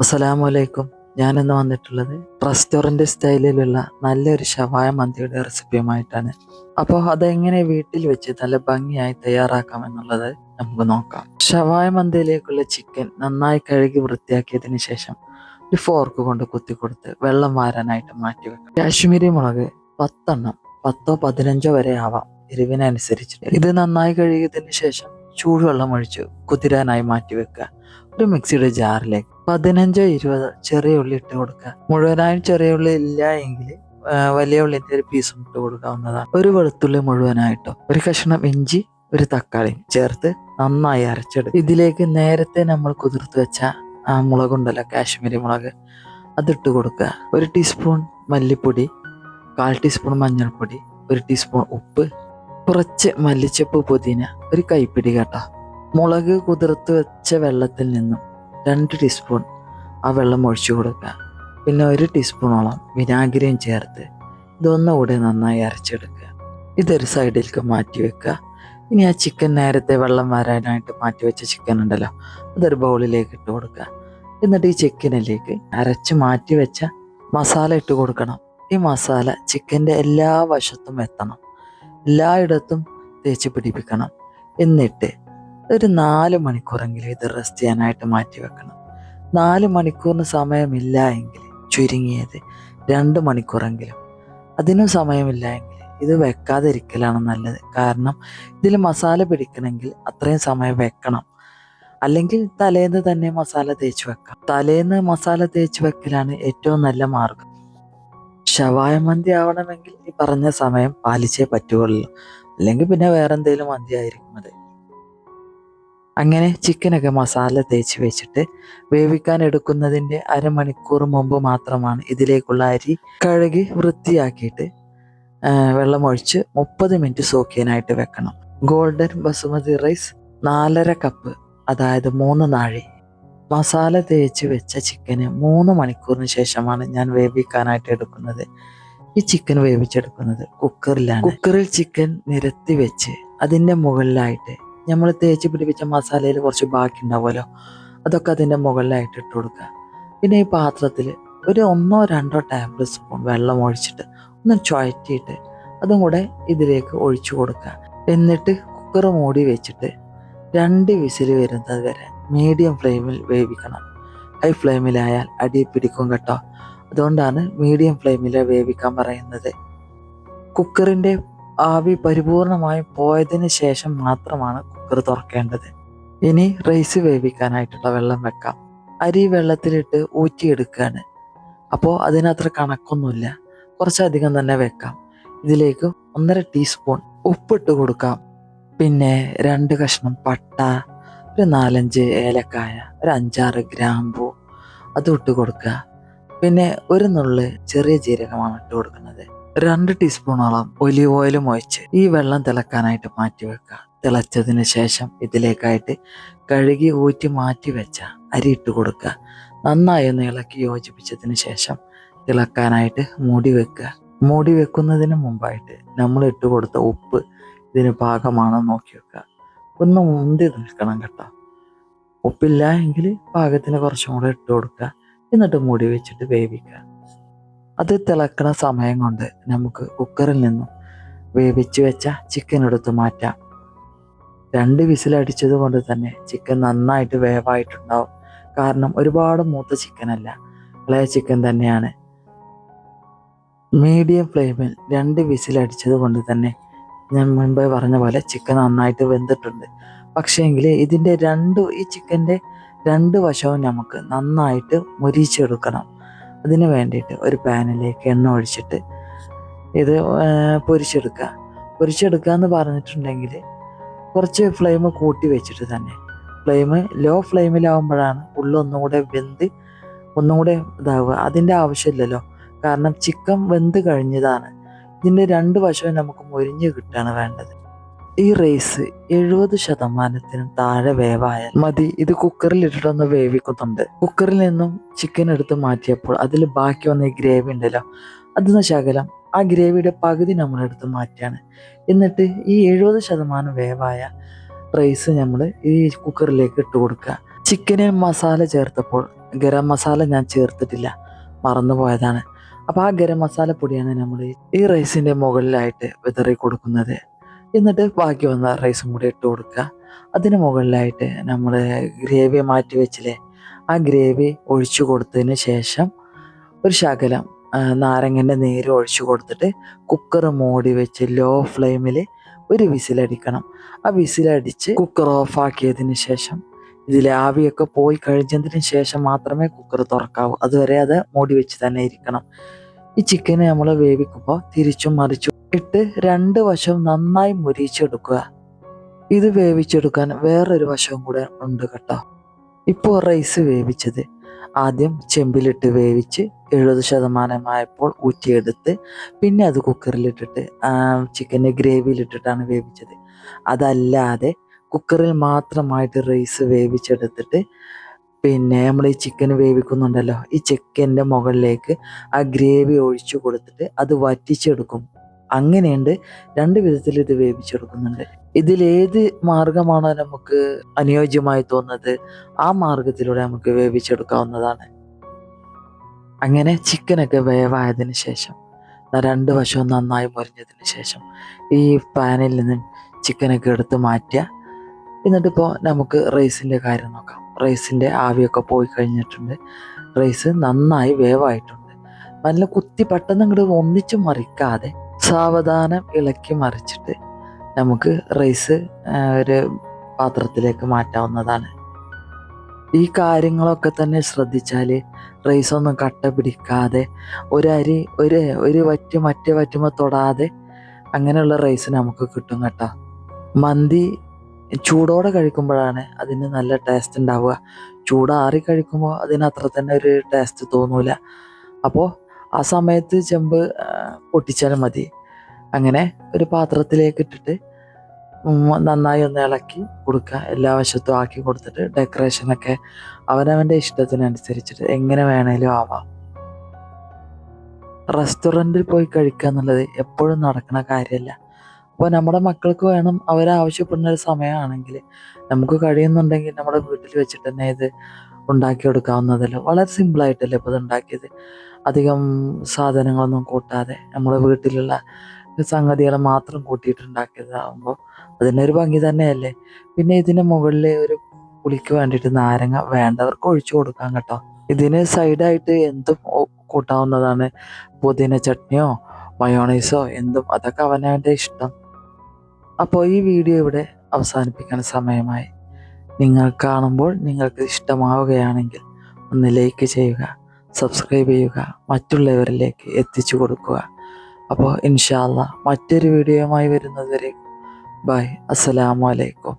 അസ്സലാമു അലൈക്കും ഞാനിന്ന് വന്നിട്ടുള്ളത് റെസ്റ്റോറന്റ് സ്റ്റൈലിലുള്ള നല്ലൊരു ഷവായ മന്തിയുടെ റെസിപ്പിയുമായിട്ടാണ്. അപ്പോൾ അതെങ്ങനെ വീട്ടിൽ വെച്ച് നല്ല ഭംഗിയായി തയ്യാറാക്കാം എന്നുള്ളത് നമുക്ക് നോക്കാം. ഷവായ മന്തിയിലേക്കുള്ള ചിക്കൻ നന്നായി കഴുകി വൃത്തിയാക്കിയതിന് ശേഷം ഒരു ഫോർക്ക് കൊണ്ട് കുത്തി കൊടുത്ത് വെള്ളം വാരാനായിട്ട് മാറ്റി വെക്കാം. കാശ്മീരി മുളക് പത്തെണ്ണം പത്തോ പതിനഞ്ചോ വരെ ആവാം എരിവിനനുസരിച്ച് ഇത് നന്നായി കഴുകിയതിന് ശേഷം ചൂടുവെള്ളം ഒഴിച്ച് കുതിരാനായി മാറ്റി വെക്കുക. ഒരു മിക്സിയുടെ ജാറിലേക്ക് പതിനഞ്ചോ ഇരുപതോ ചെറിയ ഉള്ളി ഇട്ട് കൊടുക്കുക. മുഴുവനായും ചെറിയ ഉള്ളി ഇല്ല എങ്കിൽ വലിയ ഉള്ളിന്റെ ഒരു പീസും ഇട്ട് കൊടുക്കാവുന്നതാണ്. ഒരു വെളുത്തുള്ളി മുഴുവനായിട്ടോ ഒരു കഷ്ണം ഇഞ്ചി ഒരു തക്കാളി ചേർത്ത് നന്നായി അരച്ചെടുക്കും ഇതിലേക്ക് നേരത്തെ നമ്മൾ കുതിർത്ത് വെച്ച ആ മുളകുണ്ടല്ലോ കാശ്മീരി മുളക് അതിട്ട് കൊടുക്കുക. ഒരു ടീസ്പൂൺ മല്ലിപ്പൊടി കാൽ ടീസ്പൂൺ മഞ്ഞൾപ്പൊടി ഒരു ടീസ്പൂൺ ഉപ്പ് കുറച്ച് മല്ലിച്ചപ്പ് പുതിന ഒരു കൈപ്പിടി കേട്ടോ. മുളക് കുതിർത്ത് വെച്ച വെള്ളത്തിൽ നിന്നും രണ്ട് ടീസ്പൂൺ ആ വെള്ളം ഒഴിച്ചു കൊടുക്കുക. പിന്നെ ഒരു ടീസ്പൂണോളം വിനാഗിരിയും ചേർത്ത് ഇതൊന്നുകൂടെ നന്നായി അരച്ചെടുക്കുക. ഇതൊരു സൈഡിലേക്ക് മാറ്റി വെക്കുക. ഇനി ആ ചിക്കൻ നേരത്തെ വെള്ളം വരാനായിട്ട് മാറ്റി വെച്ച ചിക്കൻ ഉണ്ടല്ലോ അതൊരു ബൗളിലേക്ക് ഇട്ട് കൊടുക്കുക. എന്നിട്ട് ഈ ചിക്കനിലേക്ക് അരച്ച് മാറ്റി വെച്ച മസാല ഇട്ട് കൊടുക്കണം. ഈ മസാല ചിക്കന്റെ എല്ലാ വശത്തും എത്തണം. എല്ലായിടത്തും തേച്ച് പിടിപ്പിക്കണം. എന്നിട്ട് ഒരു നാല് മണിക്കൂറെങ്കിലും ഇത് റെസ്റ്റ് ചെയ്യാനായിട്ട് മാറ്റി വെക്കണം. നാല് മണിക്കൂറിന് സമയമില്ല എങ്കിൽ ചുരുങ്ങിയത് രണ്ട് മണിക്കൂറെങ്കിലും. അതിനും സമയമില്ല എങ്കിൽ ഇത് വെക്കാതിരിക്കലാണ് നല്ലത്. കാരണം ഇതിൽ മസാല പിടിക്കണമെങ്കിൽ അത്രയും സമയം വെക്കണം. അല്ലെങ്കിൽ തലേന്ന് തന്നെ മസാല തേച്ച് വെക്കാം. തലേന്ന് മസാല തേച്ച് വെക്കലാണ് ഏറ്റവും നല്ല മാർഗം. ശവായ മന്തി ആവണമെങ്കിൽ ഈ പറഞ്ഞ സമയം പാലിച്ചേ പറ്റുകയുള്ളൂ. അല്ലെങ്കിൽ പിന്നെ വേറെന്തേലും മന്തി ആയിരിക്കും അത്. അങ്ങനെ ചിക്കനൊക്കെ മസാല തേച്ച് വെച്ചിട്ട് വേവിക്കാൻ എടുക്കുന്നതിന്റെ അരമണിക്കൂർ മുമ്പ് മാത്രമാണ് ഇതിലേക്കുള്ള അരി കഴുകി വൃത്തിയാക്കിയിട്ട് വെള്ളം വെള്ളമൊഴിച്ച് മുപ്പത് മിനിറ്റ് സോക്കിയനായിട്ട് വെക്കണം. ഗോൾഡൻ ബസുമതി റൈസ് നാലര കപ്പ് അതായത് മൂന്ന് നാഴി. മസാല തേച്ച് വെച്ച ചിക്കന് മൂന്ന് മണിക്കൂറിന് ശേഷമാണ് ഞാൻ വേവിക്കാനായിട്ട് എടുക്കുന്നത്. ഈ ചിക്കൻ വേവിച്ചെടുക്കുന്നത് കുക്കറിലാണ്. കുക്കറിൽ ചിക്കൻ നിരത്തി വെച്ച് അതിന്റെ മുകളിലായിട്ട് നമ്മൾ തേച്ച് പിടിപ്പിച്ച മസാലയിൽ കുറച്ച് ബാക്കി ഉണ്ടാവുമല്ലോ. അതൊക്കെ അതിന്റെ മുകളിലായിട്ട് ഇട്ട് കൊടുക്കുക. പിന്നെ ഈ പാത്രത്തിൽ ഒരു ഒന്നോ രണ്ടോ ടേബിൾ സ്പൂൺ വെള്ളം ഒഴിച്ചിട്ട് ഒന്ന് ചുഴറ്റിയിട്ട് അതും കൂടെ ഇതിലേക്ക് ഒഴിച്ചു കൊടുക്കുക. എന്നിട്ട് കുക്കർ മൂടി വെച്ചിട്ട് രണ്ട് വിസിൽ വരുന്നത് വരെ മീഡിയം ഫ്ലെയിമിൽ വേവിക്കണം. ഹൈ ഫ്ലെയിമിലായാൽ അടി പിടിക്കും കേട്ടോ. അതുകൊണ്ടാണ് മീഡിയം ഫ്ലെയിമിൽ വേവിക്കാൻ പറയുന്നത്. കുക്കറിന്റെ ആവി പരിപൂർണമായും പോയതിന് ശേഷം മാത്രമാണ് കുക്കർ തുറക്കേണ്ടത്. ഇനി റൈസ് വേവിക്കാനായിട്ടുള്ള വെള്ളം വെക്കാം. അരി വെള്ളത്തിലിട്ട് ഊറ്റിയെടുക്കുകയാണ് അപ്പോൾ അതിനത്ര കണക്കൊന്നുമില്ല. കുറച്ചധികം തന്നെ വെക്കാം. ഇതിലേക്ക് ഒന്നര ടീസ്പൂൺ ഉപ്പിട്ട് കൊടുക്കാം. പിന്നെ രണ്ട് കഷ്ണം പട്ട ഒരു നാലഞ്ച് ഏലക്കായ ഒരു അഞ്ചാറ് ഗ്രാമ്പു അതും ഇട്ട് കൊടുക്കുക. പിന്നെ ഒരു നുള്ള് ചെറിയ ജീരകമാണ് ഇട്ട് കൊടുക്കുന്നത്. രണ്ട് ടീസ്പൂണോളം ഒലിവ് ഓയിലും ഒഴിച്ച് ഈ വെള്ളം തിളക്കാനായിട്ട് മാറ്റി വെക്കുക. തിളച്ചതിന് ശേഷം ഇതിലേക്കായിട്ട് കഴുകി ഊറ്റി മാറ്റി വെച്ച അരി ഇട്ട് കൊടുക്കുക. നന്നായി ഒന്ന് ഇളക്കി യോജിപ്പിച്ചതിന് ശേഷം തിളക്കാനായിട്ട് മൂടി വെക്കുക. മൂടി വെക്കുന്നതിന് മുമ്പായിട്ട് നമ്മൾ ഇട്ട് കൊടുത്ത ഉപ്പ് ഇതിന് പാകമാണോ നോക്കി വെക്കുക. ഒന്ന് മുന്തി നിൽക്കണം കേട്ടോ. ഉപ്പില്ല എങ്കിൽ പാകത്തിന് കുറച്ചും കൂടെ ഇട്ട് കൊടുക്കുക. എന്നിട്ട് മൂടി വെച്ചിട്ട് വേവിക്കുക. അത് തിളക്കണ സമയം കൊണ്ട് നമുക്ക് കുക്കറിൽ നിന്നും വേവിച്ച് വെച്ച ചിക്കൻ എടുത്ത് മാറ്റാം. രണ്ട് വിസിലടിച്ചത് കൊണ്ട് തന്നെ ചിക്കൻ നന്നായിട്ട് വേവായിട്ടുണ്ടാവും. കാരണം ഒരുപാട് മൂത്ത ചിക്കനല്ല ഇളയ ചിക്കൻ തന്നെയാണ്. മീഡിയം ഫ്ലെയിമിൽ രണ്ട് വിസിലടിച്ചത് കൊണ്ട് തന്നെ ഞാൻ മുൻപേ പറഞ്ഞ പോലെ ചിക്കൻ നന്നായിട്ട് വെന്തിട്ടുണ്ട്. പക്ഷേങ്കിൽ ഇതിന്റെ രണ്ട് ഈ ചിക്കന്റെ രണ്ട് വശവും നമുക്ക് നന്നായിട്ട് മുരിച്ചെടുക്കണം. അതിന് വേണ്ടിയിട്ട് ഒരു പാനിലേക്ക് എണ്ണ ഒഴിച്ചിട്ട് ഇത് പൊരിച്ചെടുക്കുക. പൊരിച്ചെടുക്കുക എന്ന് പറഞ്ഞിട്ടുണ്ടെങ്കിൽ കുറച്ച് ഫ്ലെയിം കൂട്ടി വെച്ചിട്ട് തന്നെ. ഫ്ലെയിം ലോ ഫ്ലെയിമിലാവുമ്പോഴാണ് ഉള്ളൊന്നുകൂടെ വെന്ത് ഒന്നുകൂടെ ഇതാവുക. അതിന്റെ ആവശ്യമില്ലല്ലോ. കാരണം ചിക്കൻ വെന്ത് കഴിഞ്ഞതാണ്. ഇതിന്റെ രണ്ട് വശവും നമുക്ക് മൊരിഞ്ഞ് കിട്ടുകയാണ് വേണ്ടത്. ഈ റൈസ് എഴുപത് ശതമാനത്തിനും താഴെ വേവായാൽ മതി. ഇത് കുക്കറിൽ ഇട്ടിട്ടൊന്ന് വേവിക്കുന്നുണ്ട്. കുക്കറിൽ നിന്നും ചിക്കൻ എടുത്ത് മാറ്റിയപ്പോൾ അതിൽ ബാക്കി വന്ന ഈ ഗ്രേവി ഉണ്ടല്ലോ അതിന് ശകലം ആ ഗ്രേവിയുടെ പകുതി നമ്മൾ എടുത്ത് മാറ്റിയാണ് എന്നിട്ട് ഈ എഴുപത് ശതമാനം വേവായ റൈസ് നമ്മൾ ഈ കുക്കറിലേക്ക് ഇട്ട് കൊടുക്കുക. ചിക്കന് മസാല ചേർത്തപ്പോൾ ഗരം മസാല ഞാൻ ചേർത്തിട്ടില്ല മറന്നു പോയതാണ്. അപ്പോൾ ആ ഗരം മസാല പൊടിയാണ് നമ്മൾ ഈ റൈസിന്റെ മുകളിലായിട്ട് വിതറി കൊടുക്കുന്നത്. എന്നിട്ട് ബാക്കി വന്ന റൈസും കൂടി ഇട്ട് കൊടുക്കുക. അതിന് മുകളിലായിട്ട് നമ്മൾ ഗ്രേവി മാറ്റി വെച്ചില്ലേ ആ ഗ്രേവി ഒഴിച്ചു കൊടുത്തതിന് ശേഷം ഒരു ശകലം നാരങ്ങന്റെ നീര് ഒഴിച്ചു കൊടുത്തിട്ട് കുക്കർ മൂടി വെച്ച് ലോ ഫ്ലെയിമിൽ ഒരു വിസിലടിക്കണം. ആ വിസിലടിച്ച് കുക്കർ ഓഫാക്കിയതിന് ശേഷം ഇതിലെ ആവിയൊക്കെ പോയി കഴിഞ്ഞതിന് ശേഷം മാത്രമേ കുക്കർ തുറക്കാവൂ. അതുവരെ അത് മൂടി വെച്ച് തന്നെ ഇരിക്കണം. ഈ ചിക്കനെ നമ്മൾ വേവിക്കുമ്പോൾ തിരിച്ചും മറിച്ചും ഇട്ട് രണ്ട് വശം നന്നായി മുരിച്ചെടുക്കുക ഇത് വേവിച്ചെടുക്കാൻ വേറൊരു വശവും കൂടെ ഉണ്ട് കേട്ടോ. ഇപ്പോൾ റൈസ് വേവിച്ചത്. ആദ്യം ചെമ്പിലിട്ട് വേവിച്ച് എഴുപത് ശതമാനമായപ്പോൾ ഊറ്റിയെടുത്ത് പിന്നെ അത് കുക്കറിലിട്ടിട്ട് ചിക്കന്റെ ഗ്രേവിയിലിട്ടിട്ടാണ് വേവിച്ചത്. അതല്ലാതെ കുക്കറിൽ മാത്രമായിട്ട് റൈസ് വേവിച്ചെടുത്തിട്ട് പിന്നെ നമ്മൾ ഈ ചിക്കൻ വേവിക്കുന്നുണ്ടല്ലോ ഈ ചിക്കന്റെ മുകളിലേക്ക് ആ ഗ്രേവി ഒഴിച്ചു കൊടുത്തിട്ട് അത് വറ്റിച്ചെടുക്കും. അങ്ങനെയുണ്ട് രണ്ട് വിധത്തിൽ ഇത് വേവിച്ചെടുക്കുന്നുണ്ട്. ഇതിലേത് മാർഗമാണോ നമുക്ക് അനുയോജ്യമായി തോന്നുന്നത്? ആ മാർഗത്തിലൂടെ നമുക്ക് വേവിച്ചെടുക്കാവുന്നതാണ്. അങ്ങനെ ചിക്കനൊക്കെ വേവായതിനു ശേഷം രണ്ട് വശവും നന്നായി മുരിഞ്ഞതിന് ശേഷം ഈ പാനിൽ നിന്ന് ചിക്കനൊക്കെ എടുത്ത് മാറ്റുക. എന്നിട്ടിപ്പോൾ നമുക്ക് റൈസിന്റെ കാര്യം നോക്കാം. റൈസിന്റെ ആവിയൊക്കെ പോയി കഴിഞ്ഞിട്ടുണ്ട്. റൈസ് നന്നായി വേവായിട്ടുണ്ട്. നല്ല കുത്തി പെട്ടെന്ന് ഇങ്ങോട്ട് ഒന്നിച്ചു മറിക്കാതെ സാവധാനം ഇളക്കി മറിച്ചിട്ട് നമുക്ക് റൈസ് ഒരു പാത്രത്തിലേക്ക് മാറ്റാവുന്നതാണ്. ഈ കാര്യങ്ങളൊക്കെ തന്നെ ശ്രദ്ധിച്ചാൽ റൈസൊന്നും കട്ട പിടിക്കാതെ ഒരരി ഒരു ഒരു വറ്റ് മറ്റേ വറ്റുമ്പോൾ തൊടാതെ അങ്ങനെയുള്ള റൈസ് നമുക്ക് കിട്ടും കേട്ടോ. മന്തി ചൂടോടെ കഴിക്കുമ്പോഴാണ് അതിന് നല്ല ടേസ്റ്റ് ഉണ്ടാവുക. ചൂടാറി കഴിക്കുമ്പോൾ അതിന് അത്ര തന്നെ ഒരു ടേസ്റ്റ് തോന്നൂല. അപ്പോൾ ആ സമയത്ത് ചെമ്പ് പൊട്ടിച്ചാൽ മതി. അങ്ങനെ ഒരു പാത്രത്തിലേക്ക് ഇട്ടിട്ട് നന്നായി ഒന്ന് ഇളക്കി കൊടുക്കുക. എല്ലാ വശത്തും ആക്കി കൊടുത്തിട്ട് ഡെക്കറേഷനൊക്കെ അവനവന്റെ ഇഷ്ടത്തിനനുസരിച്ചിട്ട് എങ്ങനെ വേണേലും ആവാം. റെസ്റ്റോറന്റിൽ പോയി കഴിക്കുക എന്നുള്ളത് എപ്പോഴും നടക്കുന്ന കാര്യമല്ല. അപ്പോൾ നമ്മുടെ മക്കൾക്ക് വേണം അവരാവശ്യപ്പെടുന്ന ഒരു സമയമാണെങ്കിൽ നമുക്ക് കഴിയുന്നുണ്ടെങ്കിൽ നമ്മുടെ വീട്ടിൽ വെച്ചിട്ട് തന്നെ ഇത് ഉണ്ടാക്കി കൊടുക്കാവുന്നതല്ലോ? വളരെ സിമ്പിളായിട്ടല്ലേ ഇപ്പോൾ ഇത് ഉണ്ടാക്കിയത്? അധികം സാധനങ്ങളൊന്നും കൂട്ടാതെ നമ്മുടെ വീട്ടിലുള്ള സംഗതികൾ മാത്രം കൂട്ടിയിട്ടുണ്ടാക്കിയതാകുമ്പോൾ അതിന്റെ ഒരു ഭംഗി തന്നെയല്ലേ? പിന്നെ ഇതിന് മുകളിൽ ഒരു പുളിക്ക് വേണ്ടിയിട്ട് നാരങ്ങ വേണ്ടവർക്ക് ഒഴിച്ചു കൊടുക്കാം കേട്ടോ. ഇതിന് സൈഡായിട്ട് എന്തും കൂട്ടാവുന്നതാണ്. പുതിന ചട്നിയോ മയോണൈസോ എന്തും. അതൊക്കെ അവനവന്റെ ഇഷ്ടം. അപ്പോൾ ഈ വീഡിയോ ഇവിടെ അവസാനിപ്പിക്കാൻ സമയമായി. നിങ്ങൾ കാണുമ്പോൾ നിങ്ങൾക്ക് ഇഷ്ടമാവുകയാണെങ്കിൽ ഒന്ന് ലൈക്ക് ചെയ്യുക സബ്സ്ക്രൈബ് ചെയ്യുക മറ്റുള്ളവരിലേക്ക് എത്തിച്ചു കൊടുക്കുക. അപ്പോൾ ഇൻഷാല്ല മറ്റൊരു വീഡിയോയുമായി വരുന്നതുവരെ ബൈ അസ്സലാമു അലൈക്കും.